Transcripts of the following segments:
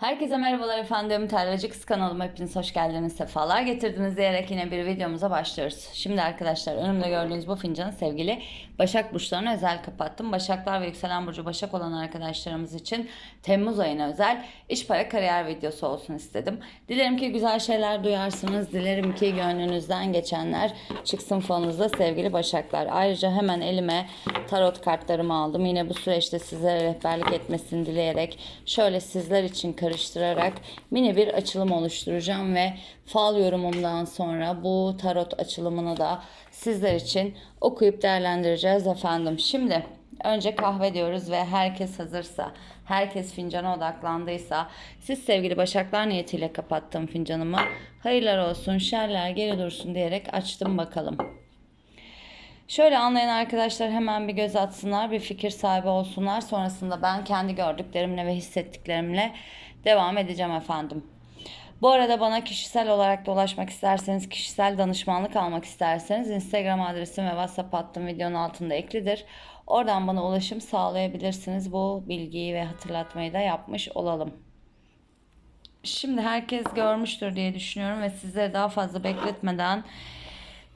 Herkese merhabalar efendim. Tarlacı Kız kanalıma hepiniz hoş geldiniz. Sefalar getirdiniz diyerek yine bir videomuza başlıyoruz. Şimdi arkadaşlar önümde gördüğünüz bu fincanı sevgili Başak Burçlarına özel kapattım. Başaklar ve Yükselen Burcu Başak olan arkadaşlarımız için Temmuz ayına özel iş para kariyer videosu olsun istedim. Dilerim ki güzel şeyler duyarsınız. Dilerim ki gönlünüzden geçenler çıksın falınızda sevgili Başaklar. Ayrıca hemen elime tarot kartlarımı aldım. Yine bu süreçte sizlere rehberlik etmesini dileyerek şöyle sizler için karıştırarak mini bir açılım oluşturacağım ve fal yorumumdan sonra bu tarot açılımını da sizler için okuyup değerlendireceğiz efendim. Şimdi önce kahve diyoruz ve herkes hazırsa, herkes fincana odaklandıysa, siz sevgili başaklar niyetiyle kapattım fincanımı. Hayırlar olsun, şerler geri dursun diyerek açtım bakalım. Şöyle anlayan arkadaşlar hemen bir göz atsınlar, bir fikir sahibi olsunlar. Sonrasında ben kendi gördüklerimle ve hissettiklerimle devam edeceğim efendim. Bu arada bana kişisel olarak da ulaşmak isterseniz, kişisel danışmanlık almak isterseniz Instagram adresim ve WhatsApp hattım videonun altında eklidir. Oradan bana ulaşım sağlayabilirsiniz. Bu bilgiyi ve hatırlatmayı da yapmış olalım. Şimdi herkes görmüştür diye düşünüyorum ve sizleri daha fazla bekletmeden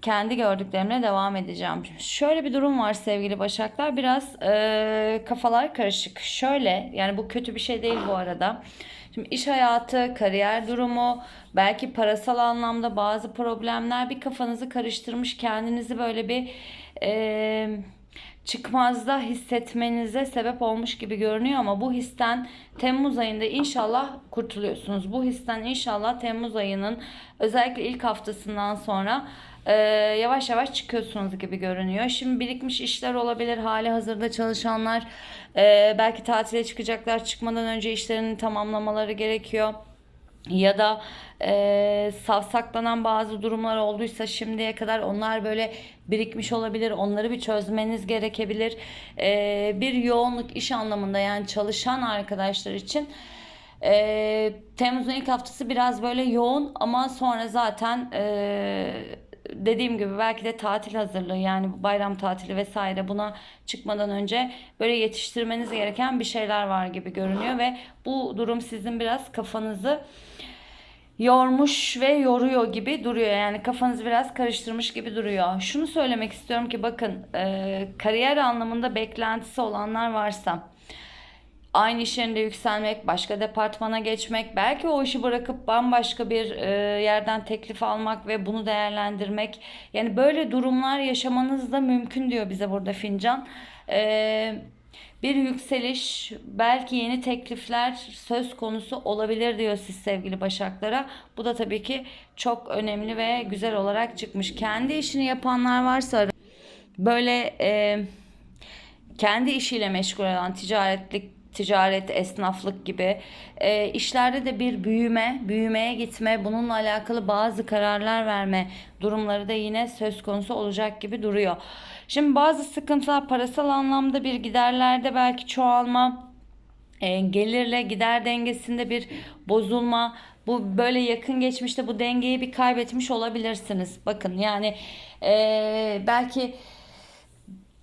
kendi gördüklerimle devam edeceğim. Şöyle bir durum var sevgili Başaklar. Biraz e, kafalar karışık. Şöyle yani bu kötü bir şey değil bu arada. Şimdi iş hayatı, kariyer durumu, belki parasal anlamda bazı problemler bir kafanızı karıştırmış. Kendinizi böyle bir e, çıkmazda hissetmenize sebep olmuş gibi görünüyor ama bu histen Temmuz ayında inşallah kurtuluyorsunuz. Bu histen inşallah Temmuz ayının özellikle ilk haftasından sonra e, yavaş yavaş çıkıyorsunuz gibi görünüyor. Şimdi birikmiş işler olabilir. Hali hazırda çalışanlar e, belki tatile çıkacaklar. Çıkmadan önce işlerini tamamlamaları gerekiyor ya da e, savsaklanan bazı durumlar olduysa şimdiye kadar onlar böyle birikmiş olabilir. Onları bir çözmeniz gerekebilir. E, bir yoğunluk iş anlamında yani çalışan arkadaşlar için e, Temmuz'un ilk haftası biraz böyle yoğun ama sonra zaten e, dediğim gibi belki de tatil hazırlığı yani bayram tatili vesaire buna çıkmadan önce böyle yetiştirmeniz gereken bir şeyler var gibi görünüyor ve bu durum sizin biraz kafanızı yormuş ve yoruyor gibi duruyor. Yani kafanızı biraz karıştırmış gibi duruyor. Şunu söylemek istiyorum ki bakın e, kariyer anlamında beklentisi olanlar varsa aynı iş yerinde yükselmek, başka departmana geçmek, belki o işi bırakıp bambaşka bir e, yerden teklif almak ve bunu değerlendirmek. Yani böyle durumlar yaşamanız da mümkün diyor bize burada fincan. E, bir yükseliş, belki yeni teklifler söz konusu olabilir diyor siz sevgili Başaklara. Bu da tabii ki çok önemli ve güzel olarak çıkmış. Kendi işini yapanlar varsa böyle e, kendi işiyle meşgul olan ticaretlik ticaret, esnaflık gibi e, işlerde de bir büyüme, büyümeye gitme, bununla alakalı bazı kararlar verme durumları da yine söz konusu olacak gibi duruyor. Şimdi bazı sıkıntılar parasal anlamda bir giderlerde belki çoğalma, e, gelirle gider dengesinde bir bozulma, bu böyle yakın geçmişte bu dengeyi bir kaybetmiş olabilirsiniz. Bakın yani e, belki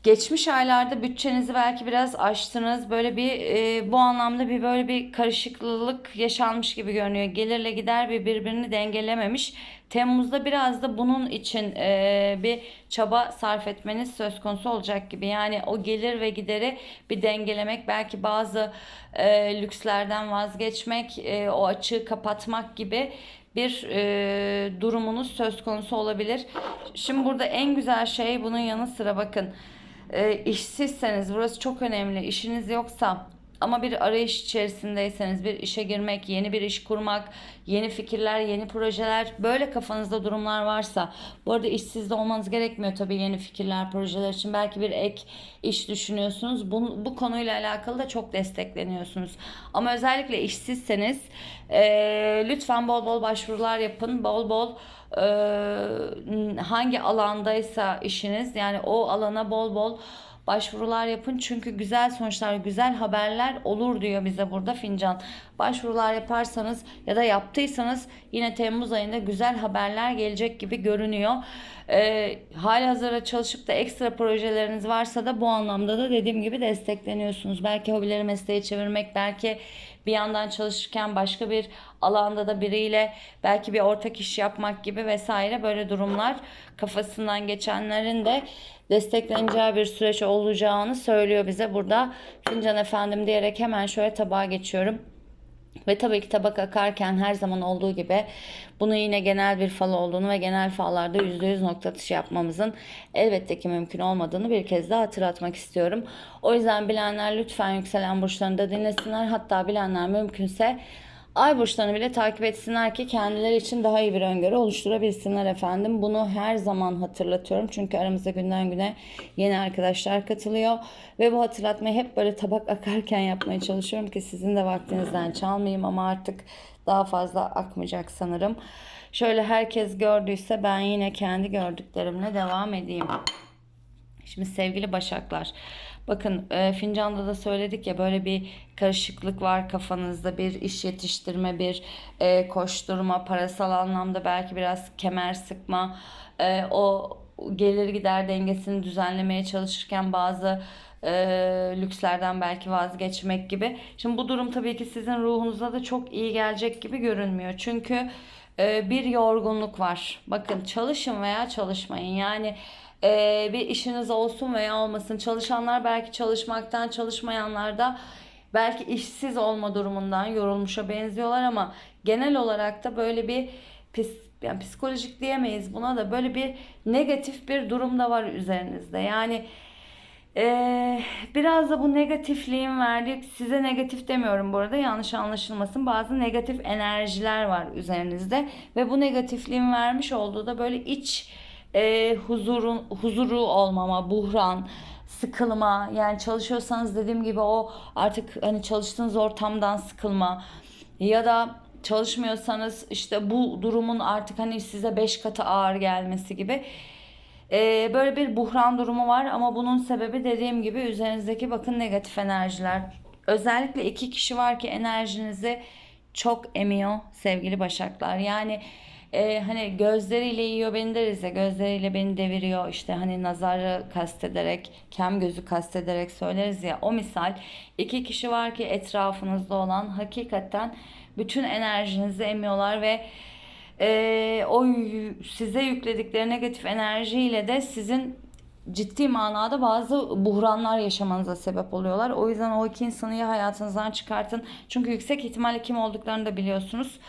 Geçmiş aylarda bütçenizi belki biraz aştınız. Böyle bir e, bu anlamda bir böyle bir karışıklık yaşanmış gibi görünüyor. Gelirle gider bir birbirini dengelememiş. Temmuz'da biraz da bunun için e, bir çaba sarf etmeniz söz konusu olacak gibi. Yani o gelir ve gideri bir dengelemek, belki bazı e, lükslerden vazgeçmek, e, o açığı kapatmak gibi bir e, durumunuz söz konusu olabilir. Şimdi burada en güzel şey bunun yanı sıra bakın e, işsizseniz burası çok önemli. İşiniz yoksa ama bir arayış içerisindeyseniz bir işe girmek, yeni bir iş kurmak, yeni fikirler, yeni projeler böyle kafanızda durumlar varsa bu arada işsiz de olmanız gerekmiyor tabii yeni fikirler, projeler için. Belki bir ek iş düşünüyorsunuz. Bu, bu konuyla alakalı da çok destekleniyorsunuz. Ama özellikle işsizseniz e, lütfen bol bol başvurular yapın. Bol bol e, hangi alandaysa işiniz yani o alana bol bol başvurular yapın çünkü güzel sonuçlar, güzel haberler olur diyor bize burada fincan. Başvurular yaparsanız ya da yaptıysanız yine Temmuz ayında güzel haberler gelecek gibi görünüyor. Ee, hali hazırda çalışıp da ekstra projeleriniz varsa da bu anlamda da dediğim gibi destekleniyorsunuz. Belki hobileri mesleğe çevirmek, belki bir yandan çalışırken başka bir alanda da biriyle belki bir ortak iş yapmak gibi vesaire böyle durumlar kafasından geçenlerin de destekleneceği bir süreç olacağını söylüyor bize burada. Fincan efendim diyerek hemen şöyle tabağa geçiyorum. Ve tabii ki tabak akarken her zaman olduğu gibi bunu yine genel bir fal olduğunu ve genel fallarda %100 nokta atışı yapmamızın elbette ki mümkün olmadığını bir kez daha hatırlatmak istiyorum. O yüzden bilenler lütfen yükselen burçlarını da dinlesinler. Hatta bilenler mümkünse Ay burçlarını bile takip etsinler ki kendileri için daha iyi bir öngörü oluşturabilsinler efendim. Bunu her zaman hatırlatıyorum. Çünkü aramızda günden güne yeni arkadaşlar katılıyor. Ve bu hatırlatmayı hep böyle tabak akarken yapmaya çalışıyorum ki sizin de vaktinizden çalmayayım ama artık daha fazla akmayacak sanırım. Şöyle herkes gördüyse ben yine kendi gördüklerimle devam edeyim. Şimdi sevgili Başaklar. Bakın e, fincanda da söyledik ya böyle bir karışıklık var kafanızda bir iş yetiştirme bir e, koşturma parasal anlamda belki biraz kemer sıkma e, o gelir gider dengesini düzenlemeye çalışırken bazı e, lükslerden belki vazgeçmek gibi. Şimdi bu durum tabii ki sizin ruhunuza da çok iyi gelecek gibi görünmüyor. Çünkü e, bir yorgunluk var. Bakın çalışın veya çalışmayın. Yani e, bir işiniz olsun veya olmasın. Çalışanlar belki çalışmaktan, çalışmayanlar da belki işsiz olma durumundan yorulmuşa benziyorlar ama genel olarak da böyle bir pis, yani psikolojik diyemeyiz buna da böyle bir negatif bir durum da var üzerinizde. Yani ee, biraz da bu negatifliğin verdiği size negatif demiyorum bu arada yanlış anlaşılmasın bazı negatif enerjiler var üzerinizde ve bu negatifliğin vermiş olduğu da böyle iç e, huzurun huzuru olmama, buhran, sıkılma yani çalışıyorsanız dediğim gibi o artık hani çalıştığınız ortamdan sıkılma ya da çalışmıyorsanız işte bu durumun artık hani size beş katı ağır gelmesi gibi ee, böyle bir buhran durumu var ama bunun sebebi dediğim gibi üzerinizdeki bakın negatif enerjiler. Özellikle iki kişi var ki enerjinizi çok emiyor sevgili başaklar. Yani e, hani gözleriyle yiyor beni deriz ya gözleriyle beni deviriyor işte hani nazarı kastederek kem gözü kastederek söyleriz ya o misal iki kişi var ki etrafınızda olan hakikaten bütün enerjinizi emiyorlar ve e, o size yükledikleri negatif enerjiyle de sizin ciddi manada bazı buhranlar yaşamanıza sebep oluyorlar. O yüzden o iki insanı ya hayatınızdan çıkartın. Çünkü yüksek ihtimalle kim olduklarını da biliyorsunuz.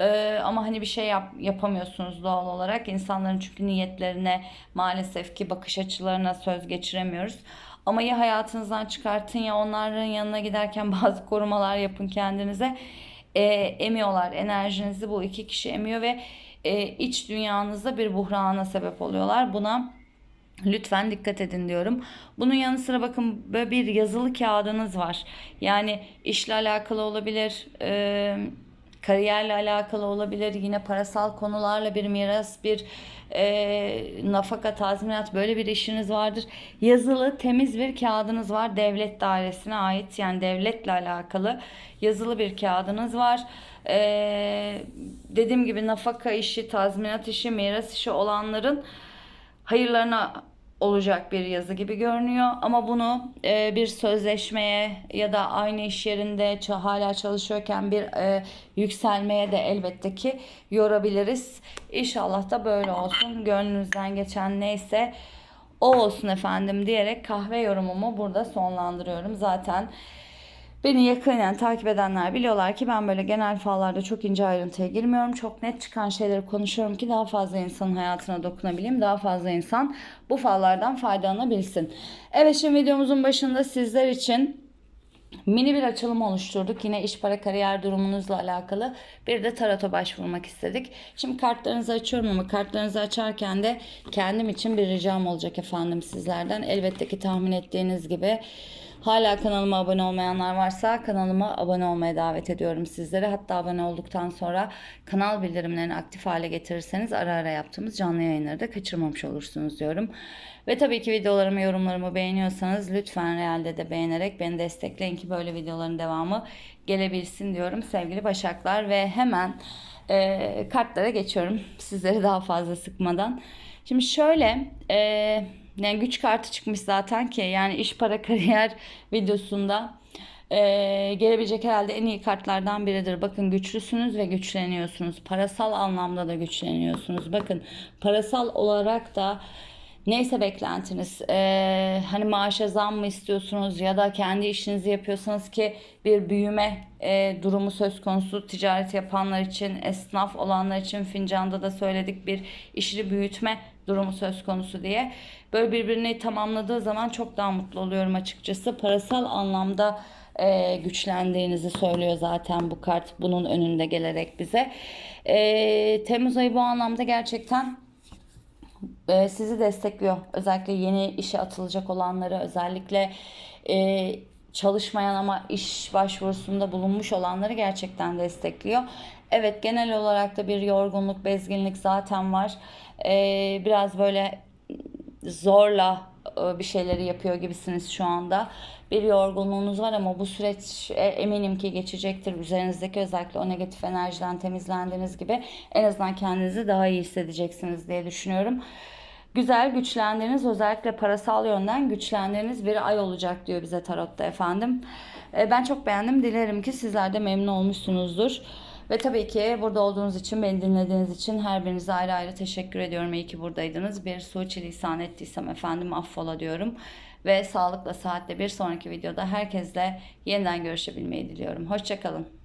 Ee, ama hani bir şey yap, yapamıyorsunuz doğal olarak. İnsanların çünkü niyetlerine maalesef ki bakış açılarına söz geçiremiyoruz. Ama ya hayatınızdan çıkartın ya onların yanına giderken bazı korumalar yapın kendinize e, emiyorlar enerjinizi bu iki kişi emiyor ve e, iç dünyanızda bir buhrana sebep oluyorlar. Buna Lütfen dikkat edin diyorum. Bunun yanı sıra bakın böyle bir yazılı kağıdınız var. Yani işle alakalı olabilir, e, kariyerle alakalı olabilir, yine parasal konularla bir miras, bir e, nafaka, tazminat böyle bir işiniz vardır. Yazılı temiz bir kağıdınız var devlet dairesine ait yani devletle alakalı yazılı bir kağıdınız var. E, dediğim gibi nafaka işi, tazminat işi, miras işi olanların hayırlarına olacak bir yazı gibi görünüyor. Ama bunu e, bir sözleşmeye ya da aynı iş yerinde hala çalışıyorken bir e, yükselmeye de elbette ki yorabiliriz. İnşallah da böyle olsun. Gönlünüzden geçen neyse o olsun efendim diyerek kahve yorumumu burada sonlandırıyorum. Zaten Beni yakinen takip edenler biliyorlar ki ben böyle genel fallarda çok ince ayrıntıya girmiyorum. Çok net çıkan şeyleri konuşuyorum ki daha fazla insanın hayatına dokunabileyim. Daha fazla insan bu fallardan faydalanabilsin. Evet şimdi videomuzun başında sizler için mini bir açılım oluşturduk. Yine iş para kariyer durumunuzla alakalı bir de tarota başvurmak istedik. Şimdi kartlarınızı açıyorum ama kartlarınızı açarken de kendim için bir ricam olacak efendim sizlerden. Elbette ki tahmin ettiğiniz gibi Hala kanalıma abone olmayanlar varsa kanalıma abone olmaya davet ediyorum sizlere. Hatta abone olduktan sonra kanal bildirimlerini aktif hale getirirseniz ara ara yaptığımız canlı yayınları da kaçırmamış olursunuz diyorum. Ve tabii ki videolarımı, yorumlarımı beğeniyorsanız lütfen realde de beğenerek beni destekleyin ki böyle videoların devamı gelebilsin diyorum sevgili Başaklar. Ve hemen e, kartlara geçiyorum sizleri daha fazla sıkmadan. Şimdi şöyle... E, yani güç kartı çıkmış zaten ki yani iş para kariyer videosunda Ee, gelebilecek herhalde en iyi kartlardan biridir. Bakın güçlüsünüz ve güçleniyorsunuz. Parasal anlamda da güçleniyorsunuz. Bakın parasal olarak da neyse beklentiniz. Ee, hani maaşa zam mı istiyorsunuz ya da kendi işinizi yapıyorsanız ki bir büyüme e, durumu söz konusu. Ticaret yapanlar için, esnaf olanlar için fincanda da söyledik bir işini büyütme durumu söz konusu diye. Böyle birbirini tamamladığı zaman çok daha mutlu oluyorum açıkçası. Parasal anlamda e, güçlendiğinizi söylüyor zaten bu kart bunun önünde gelerek bize. E, Temmuz ayı bu anlamda gerçekten e, sizi destekliyor. Özellikle yeni işe atılacak olanları, özellikle e, çalışmayan ama iş başvurusunda bulunmuş olanları gerçekten destekliyor. Evet genel olarak da bir yorgunluk, bezginlik zaten var. E, biraz böyle zorla e, bir şeyleri yapıyor gibisiniz şu anda. Bir yorgunluğunuz var ama bu süreç e, eminim ki geçecektir. Üzerinizdeki özellikle o negatif enerjiden temizlendiğiniz gibi en azından kendinizi daha iyi hissedeceksiniz diye düşünüyorum. Güzel güçlendiğiniz özellikle parasal yönden güçlendiğiniz bir ay olacak diyor bize tarotta efendim. E, Ben çok beğendim. Dilerim ki sizler de memnun olmuşsunuzdur. Ve tabii ki burada olduğunuz için, beni dinlediğiniz için her birinize ayrı ayrı teşekkür ediyorum. İyi ki buradaydınız. Bir suçilisan ettiysem efendim affola diyorum. Ve sağlıkla saatte bir sonraki videoda herkesle yeniden görüşebilmeyi diliyorum. Hoşçakalın.